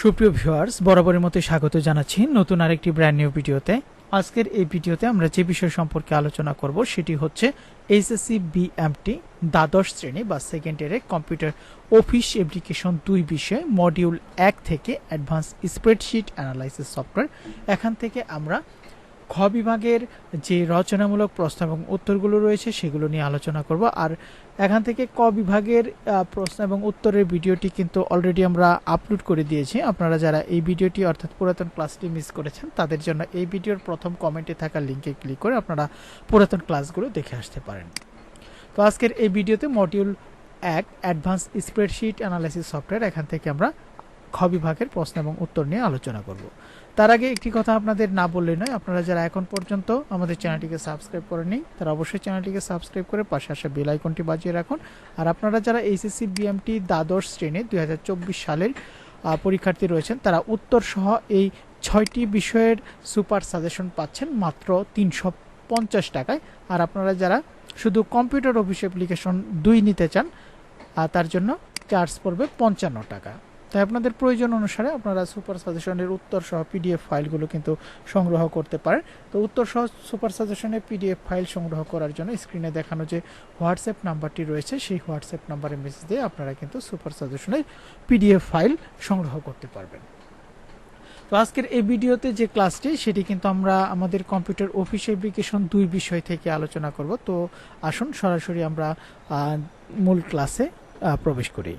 সুপ্রিয় ভিউয়ার্স, বরাবরের মতো স্বাগত জানাচ্ছি নতুন আরেকটি ব্র্যান্ড নিউ ভিডিওতে। আজকের এই ভিডিওতে আমরা যে বিষয় সম্পর্কে আলোচনা করব সেটি হচ্ছে এইচএসসি বিএমটি দ্বাদশ শ্রেণি বা সেকেন্ড ইয়ারে কম্পিউটার অফিস অ্যাপ্লিকেশন দুই বিষয়ে মডিউল এক থেকে অ্যাডভান্স স্প্রেডশিট অ্যানালাইসিস সফটওয়্যার এখান থেকে আমরা খ বিভাগের যে রচনামূলক প্রশ্ন এবং উত্তরগুলো রয়েছে সেগুলো নিয়ে আলোচনা করব। আর এখান থেকে ক বিভাগের প্রশ্ন এবং উত্তরের ভিডিওটি কিন্তু অলরেডি আমরা আপলোড করে দিয়েছি। আপনারা যারা এই ভিডিওটি অর্থাৎ পুরাতন ক্লাসটি মিস করেছেন, তাদের জন্য এই ভিডিওর প্রথম কমেন্টে থাকা লিঙ্কে ক্লিক করে আপনারা পুরাতন ক্লাসগুলো দেখে আসতে পারেন। তো আজকের এই ভিডিওতে মডিউল এক অ্যাডভান্স স্প্রেডশিট অ্যানালাইসিস সফটওয়্যার এখান থেকে আমরা খ বিভাগের প্রশ্ন এবং উত্তর নিয়ে আলোচনা করব। তার আগে একটি কথা আপনাদের না বললে নয়, আপনারা যারা এখন পর্যন্ত আমাদের চ্যানেলটিকে সাবস্ক্রাইব করেননি, তারা অবশ্যই চ্যানেলটিকে সাবস্ক্রাইব করে পাশে আসা বেল আইকনটি বাজিয়ে রাখুন। আর আপনারা যারা এইচএসসি বিএমটি দ্বাদশ শ্রেণি দুই হাজার চব্বিশ সালের পরীক্ষার্থী রয়েছেন, তারা উত্তর সহ এই ছয়টি বিষয়ের সুপার সাজেশন পাচ্ছেন মাত্র তিনশো পঞ্চাশ টাকায়। আর আপনারা যারা শুধু কম্পিউটার অফিস অ্যাপ্লিকেশন দুই নিতে চান তার জন্য চার্জ পড়বে পঞ্চান্ন টাকা। তাই আপনাদের প্রয়োজন অনুসারে আপনারা সুপার সাজেশনের উত্তর সহ পিডিএফ ফাইলগুলো কিন্তু সংগ্রহ করতে পারেন। তো উত্তর সহ সুপার সাজেশনের পিডিএফ ফাইল সংগ্রহ করার জন্য স্ক্রিনে দেখানো যে হোয়াটসঅ্যাপ নাম্বারটি রয়েছে, সেই হোয়াটসঅ্যাপ নাম্বারে মেসেজ দিয়ে আপনারা কিন্তু সুপার সাজেশনের পিডিএফ ফাইল সংগ্রহ করতে পারবেন। তো আজকের এই ভিডিওতে যে ক্লাসটি, সেটি কিন্তু আমরা আমাদের কম্পিউটার অফিস অ্যাপ্লিকেশন দুই বিষয় থেকে আলোচনা করব। তো আসুন সরাসরি আমরা মূল ক্লাসে প্রবেশ করি।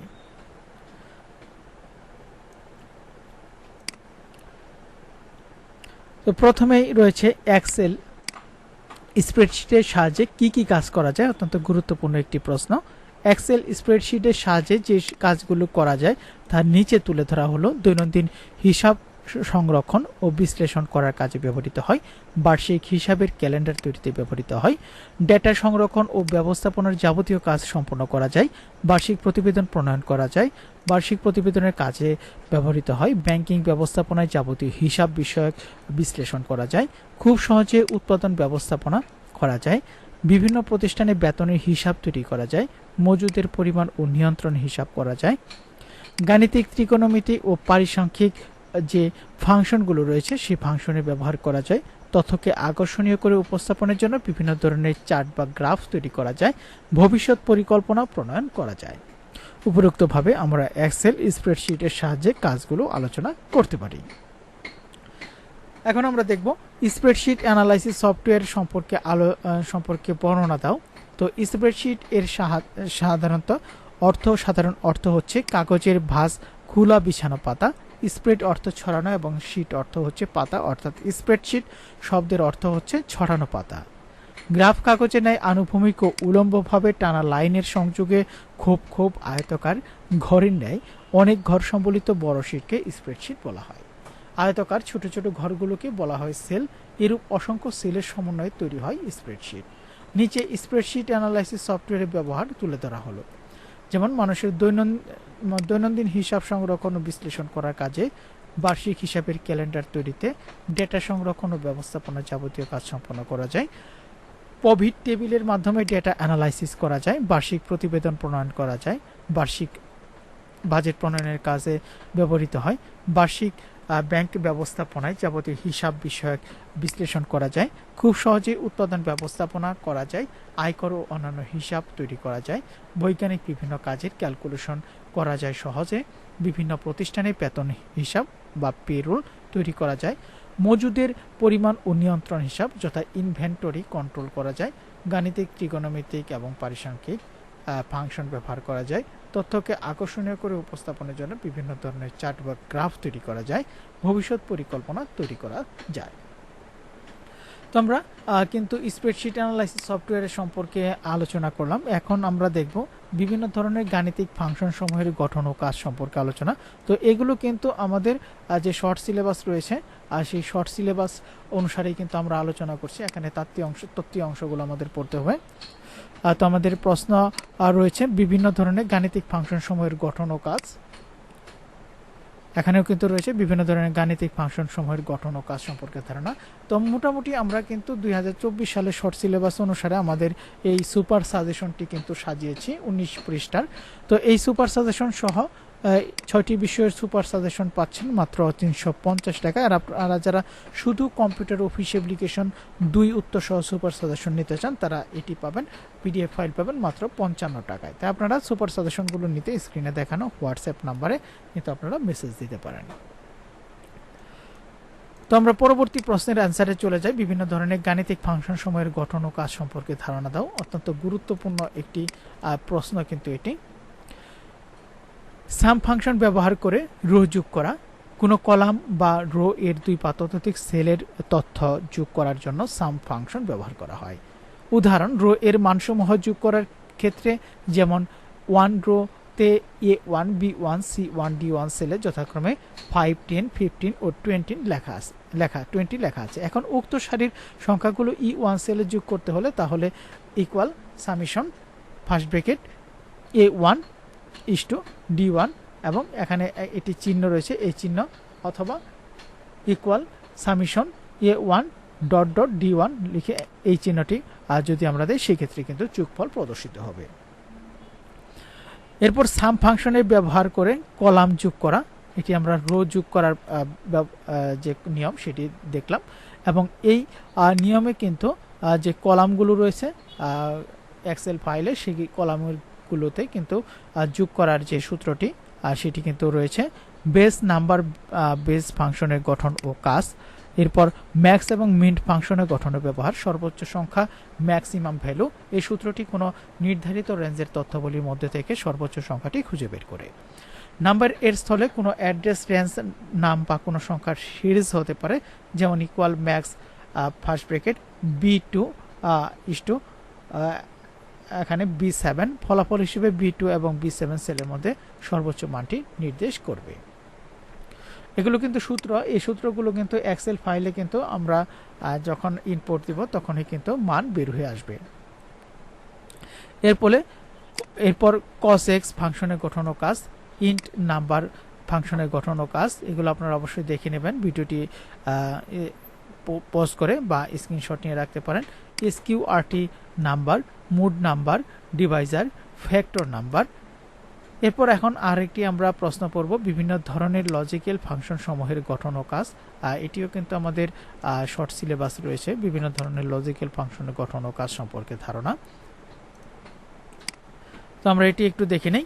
তো প্রথমেই রয়েছে এক্সেল স্প্রেডশিটের সাহায্যে কি কি কাজ করা যায়, অত্যন্ত গুরুত্বপূর্ণ একটি প্রশ্ন। এক্সেল স্প্রেডশিটের সাহায্যে যে কাজগুলো করা যায়, তার নিচে তুলে ধরা হলো দৈনন্দিন হিসাব সংরক্ষণ ও বিশ্লেষণ করার কাজে ব্যবহৃত হয়। বার্ষিক হিসাবের ক্যালেন্ডার তৈরিতে ব্যবহৃত হয়। ডেটা সংরক্ষণ ও ব্যবস্থাপনার যাবতীয় কাজ সম্পন্ন করা যায়। বার্ষিক প্রতিবেদন প্রণয়ন করা যায়। বার্ষিক প্রতিবেদনের কাজে ব্যবহৃত হয়। ব্যাংকিং ব্যবস্থাপনায় যাবতীয় হিসাব বিষয়ক বিশ্লেষণ করা যায়। খুব সহজে উৎপাদন ব্যবস্থাপনা করা যায়। বিভিন্ন প্রতিষ্ঠানে বেতনের হিসাব তৈরি করা যায়। মজুদের পরিমাণ ও নিয়ন্ত্রণ হিসাব করা যায়। গাণিতিক ত্রিকোণমিতি ও পারিসাংখ্যিক যে ফাংশনগুলো রয়েছে, সেই ফাংশনে ব্যবহার করা যায়। তথ্যকে আকর্ষণীয় করে উপস্থাপনের জন্য বিভিন্ন ধরনের চার্ট বা গ্রাফ তৈরি করা যায়। ভবিষ্যৎ পরিকল্পনা প্রণয়ন করা যায়। উপরোক্তভাবে আমরা এক্সেল স্প্রেডশিটের সাহায্যে কাজগুলো আলোচনা করতে পারি। এখন আমরা দেখব স্প্রেডশিট অ্যানালাইসিস সফটওয়্যার সম্পর্কে আলো সম্পর্কে বর্ণনা দাও। তো স্প্রেডশিট এর সাধারণত অর্থ, সাধারণ অর্থ হচ্ছে কাগজের ভাঁজ, খোলা বিছানো পাতা স্প্রেড অর্থ ছড়ানো এবং শিট অর্থ হচ্ছে পাতা, অর্থাৎ স্প্রেডশিট শব্দের অর্থ হচ্ছে ছড়ানো পাতা। গ্রাফ কাগজে ন্যায় আনুভূমিক ও উলম্বভাবে টানা লাইনের সংযোগে খোপ খোপ আয়তকার ঘরের ন্যায় অনেক ঘর সম্বলিত বড় শিটকে স্প্রেডশিট বলা হয়। আয়তকার ছোট ছোট ঘরগুলোকে বলা হয় সেল, এরূপ অসংখ্য সেলের সমন্বয়ে তৈরি হয় স্প্রেডশিট। নিচে স্প্রেডশিট অ্যানালাইসিস সফটওয়্যারের ব্যবহার তুলে ধরা হলো। যেমন মানুষের দৈনন্দিন দৈনন্দিন হিসাব সংরক্ষণ ও বিশ্লেষণ করার কাজে বার্ষিক হিসাবের ক্যালেন্ডার তৈরিতে ডেটা সংরক্ষণ ও ব্যবস্থাপনা যাবতীয় কাজ সম্পন্ন করা যায়। পভিট টেবিলের মাধ্যমে ডেটা অ্যানালাইসিস করা যায়, বার্ষিক প্রতিবেদন প্রণয়ন করা যায়, বার্ষিক বাজেট প্রণয়নের কাজে ব্যবহৃত হয়। বার্ষিক ব্যাংক ব্যবস্থাপনায় যাবতীয় হিসাব বিষয়ক বিশ্লেষণ করা যায়। খুব সহজেই উৎপাদন ব্যবস্থাপনা করা যায়। আয়কর ও অন্যান্য হিসাব তৈরি করা যায়। বৈজ্ঞানিক বিভিন্ন কাজের ক্যালকুলেশন করা যায় সহজে। বিভিন্ন প্রতিষ্ঠানে বেতন হিসাব বা পেরোল তৈরি করা যায়। মজুদের পরিমাণ ও নিয়ন্ত্রণ হিসাব যথা ইনভেন্টরি কন্ট্রোল করা যায়। গাণিতিক ত্রিকোণমিতিক এবং পারিসাংখ্যিক ফাংশন ব্যবহার করা যায়। তথ্যকে আকর্ষণীয় করে উপস্থাপনের জন্য বিভিন্ন ধরনের চার্ট বা গ্রাফ তৈরি করা যায়, ভবিষ্যৎ পরিকল্পনা তৈরি করা যায়। তো আমরা কিন্তু স্প্রেডশিট অ্যানালাইসিস সফটওয়্যারের সম্পর্কে আলোচনা করলাম। এখন আমরা দেখব বিভিন্ন ধরনের গাণিতিক ফাংশন সমূহের গঠন ও কাজ সম্পর্কে আলোচনা। তো এগুলো কিন্তু আমাদের যে শর্ট সিলেবাস রয়েছে, আর সেই শর্ট সিলেবাস অনুসারেই কিন্তু আমরা আলোচনা করছি। এখানে তাত্ত্বিক অংশ, তত্ত্বীয় অংশগুলো আমাদের পড়তে হবে। তো আমাদের প্রশ্ন রয়েছে বিভিন্ন ধরনের গাণিতিক ফাংশন সমূহের গঠন ও কাজ। এখানেও কিন্তু রয়েছে বিভিন্ন ধরনের গাণিতিক ফাংশন সময়ের গঠন ও কাজ সম্পর্কে ধারণা। তো মোটামুটি আমরা কিন্তু দুই হাজার চব্বিশ সালে শর্ট সিলেবাস অনুসারে আমাদের এই সুপার সাজেশনটি কিন্তু সাজিয়েছি উনিশ পৃষ্ঠার। তো এই সুপার সাজেশন সহ ছয়টি বিষয়ের সুপার সাজেশন পাচ্ছেন, মাত্র তিনশো পঞ্চাশ টাকা। আর আপনারা যারা শুধু কম্পিউটার অফিস অ্যাপ্লিকেশন দুই উত্তর সহ সুপার সাজেশন নিতে চান, তারা এটি পাবেন, পিডিএফ ফাইল পাবেন মাত্র পঞ্চান্ন টাকায়। তাই আপনারা সুপার সাজেশনগুলো নিতে স্ক্রিনে দেখানো হোয়াটসঅ্যাপ নাম্বারে কিন্তু আপনারা মেসেজ দিতে পারেন। তো আমরা পরবর্তী প্রশ্নের অ্যান্সারে চলে যাই। বিভিন্ন ধরনের গাণিতিক ফাংশন সময়ের গঠন ও কাজ সম্পর্কে ধারণা দাও। অত্যন্ত গুরুত্বপূর্ণ একটি প্রশ্ন কিন্তু এটি। সাম ফাংশন ব্যবহার করে রো যোগ করা, কোনো কলাম বা রো এর দুই পাততান্ত্রিক সেলের তথ্য যোগ করার জন্য সাম ফাংশন ব্যবহার করা হয়। উদাহরণ, রো এর মানসমূহ যোগ করার ক্ষেত্রে যেমন ওয়ান রো তে A one, B one, C one, D one সেলে যথাক্রমে ফাইভ, টেন, ফিফটিন ও টোয়েন্টিন লেখা আছে লেখা, টোয়েন্টি লেখা আছে। এখন উক্ত সারির সংখ্যাগুলো ই ওয়ান সেলে যোগ করতে হলে তাহলে equal summation first bracket A one is to D one এবং এখানে এটি চিহ্ন রয়েছে, এই চিহ্ন অথবা equal summation A one dot dot D one লিখে এই চিহ্নটি আর যদি আমরা দিই, সেক্ষেত্রে কিন্তু চুকফল প্রদর্শিত হবে। এরপর সাম ফাংশনের ব্যবহার করে কলাম যোগ করা, এটি আমরা রো যোগ করার যে নিয়ম সেটি দেখলাম এবং এই নিয়মে কিন্তু যে কলামগুলো রয়েছে এক্সেল ফাইলে সেই কলামগুলোতে কিন্তু যোগ করার যে সূত্রটি সেটি কিন্তু রয়েছে। বেস নাম্বার বেস ফাংশনের গঠন ও কাজ। এরপর ম্যাক্স এবং মিন্ট ফাংশনের গঠনের ব্যবহার, সর্বোচ্চ সংখ্যা, ম্যাক্সিমাম ভ্যালু। এই সূত্রটি কোনো নির্ধারিত রেঞ্জের তথ্যবলীর মধ্যে থেকে সর্বোচ্চ সংখ্যাটি খুঁজে বের করে। নাম্বার এর স্থলে কোনো অ্যাড্রেস, রেঞ্জ, নাম বা কোনো সংখ্যার সিরিজ হতে পারে, যেমন equal max first bracket B two is to এখানে বি সেভেন ফলাফল হিসেবে বি টু এবং বি সেভেন সেলের মধ্যে সর্বোচ্চ মানটি নির্দেশ করবে। এগুলো কিন্তু সূত্র, এই সূত্রগুলো কিন্তু এক্সেল ফাইলে কিন্তু আমরা যখন ইনপুট দিব তখনই কিন্তু মান বের হয়ে আসবে। এরপরে এরপর কস এক্স ফাংশনের গঠন ও কাজ ইন্ট নাম্বার ফাংশনের গঠন ও কাজ, এগুলো আপনারা অবশ্যই দেখে নেবেন। ভিডিওটি পোস্ট করে বা স্ক্রিনশট নিয়ে রাখতে পারেন। SQRT number mod number divisor factor number এরপর এখন আরেকটি আমরা প্রশ্ন পড়ব বিভিন্ন ধরনের লজিক্যাল ফাংশন সমূহের গঠন ও কাজ। এটিও কিন্তু আমাদের শর্ট সিলেবাস রয়েছে, বিভিন্ন ধরনের লজিক্যাল ফাংশনের গঠন ও কাজ সম্পর্কে ধারণা। তো আমরা এটি একটু দেখে নেই।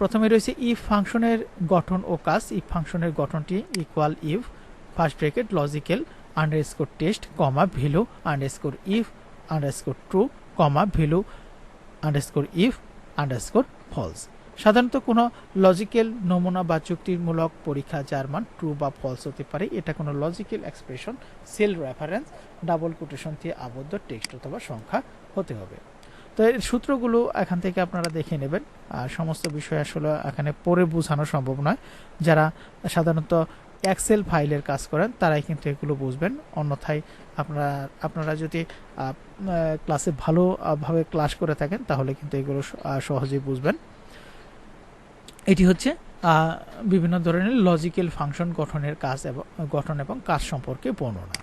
প্রথমে রয়েছে ইফ ফাংশনের গঠন ও কাজ। ইফ ফাংশনের গঠনটি equal if first bracket logical underscore test comma value underscore if underscore true comma value underscore if underscore false সাধারণত কোনো লজিক্যাল নমুনা বা চুক্তিমূলক পরীক্ষা যার মান ট্রু বা ফলস হতে পারে, এটা কোনো logical expression cell reference double quotation দিয়ে আবদ্ধ টেক্সট অথবা সংখ্যা হতে হবে। তো এর সূত্রগুলো এখান থেকে আপনারা দেখে নেবেন। আর সমস্ত বিষয় আসলে এখানে পড়ে বোঝানো সম্ভব নয়। যারা সাধারণত এক্সেল ফাইলের কাজ করেন, তারাই কিন্তু এগুলো বুঝবেন। অন্যথায় আপনারা আপনারা যদি ক্লাসে ভালোভাবে ক্লাস করে থাকেন, তাহলে কিন্তু এগুলো সহজেই বুঝবেন। এটি হচ্ছে বিভিন্ন ধরনের লজিক্যাল ফাংশন গঠনের কাজ এবং, গঠন এবং কাজ সম্পর্কে বর্ণনা।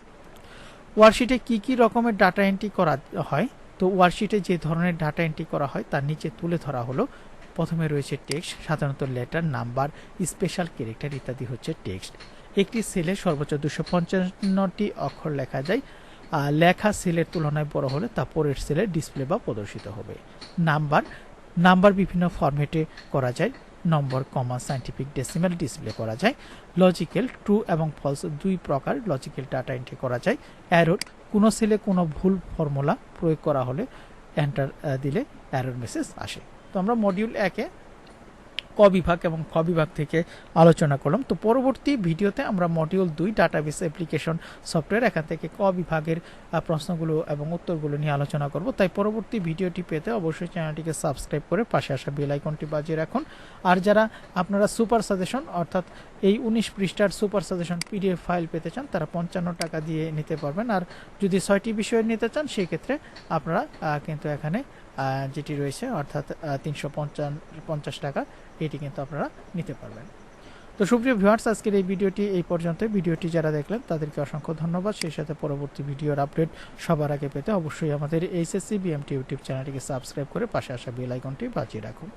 ওয়ার্কশিটে কি কি রকমের ডাটা এন্ট্রি করা হয়? তো ওয়ার্কশিটে যে ধরনের ডাটা এন্ট্রি করা হয়, তার নিচে তুলে ধরা হলো প্রথমে রয়েছে টেক্সট, সাধারণত লেটার, নাম্বার, স্পেশাল ক্যারেক্টার ইত্যাদি হচ্ছে টেক্সট। একটি সেলে সর্বোচ্চ দুশো পঞ্চান্নটি অক্ষর লেখা যায়, আর লেখা সেলের তুলনায় বড় হলে তা পরের সেলে ডিসপ্লে বা প্রদর্শিত হবে। নাম্বার নাম্বার বিভিন্ন ফরম্যাটে করা যায়, number, comma, scientific, decimal display করা যায়, লজিক্যাল, ট্রু এবং ফলস দুই প্রকার লজিক্যাল ডাটা এন্ট্রি করা যায়। অ্যারোর, কোনো সেলে কোনো ভুল ফর্মুলা প্রয়োগ করা হলে এন্টার দিলে অ্যারোর মেসেজ আসে। তো আমরা মডিউল একে ক বিভাগ এবং খ বিভাগ থেকে আলোচনা করলাম। তো পরবর্তী ভিডিওতে আমরা মডিউল দুই ডাটাবেস অ্যাপ্লিকেশন সফটওয়্যার এখান থেকে ক বিভাগের প্রশ্নগুলো এবং উত্তরগুলো নিয়ে আলোচনা করব। তাই পরবর্তী ভিডিওটি পেতে অবশ্যই চ্যানেলটিকে সাবস্ক্রাইব করে পাশে আসা বেল আইকনটি বাজিয়ে রাখুন। আর যারা আপনারা সুপার সাজেশন অর্থাৎ এই উনিশ পৃষ্ঠার সুপার সাজেশন পিডিএফ ফাইল পেতে চান, তারা পঞ্চান্ন টাকা দিয়ে নিতে পারবেন। আর যদি ছয়টি বিষয় নিতে চান সেই ক্ষেত্রে আপনারা কিন্তু এখানে যেটি রয়েছে, অর্থাৎ তিনশো পঞ্চাশ টাকা, এটি কিন্তু আপনারা নিতে পারবেন। তো সুপ্রিয় ভিউয়ার্স আজকের এই ভিডিওটি এই পর্যন্ত ভিডিওটি যারা দেখলেন, তাদেরকে অসংখ্য ধন্যবাদ। সেই সাথে পরবর্তী ভিডিওর আপডেট সবার আগে পেতে অবশ্যই আমাদের এইচএসসি বিএমটি ইউটিউব চ্যানেলটিকে সাবস্ক্রাইব করে পাশে আসা বেল আইকনটি বাজিয়ে রাখুন।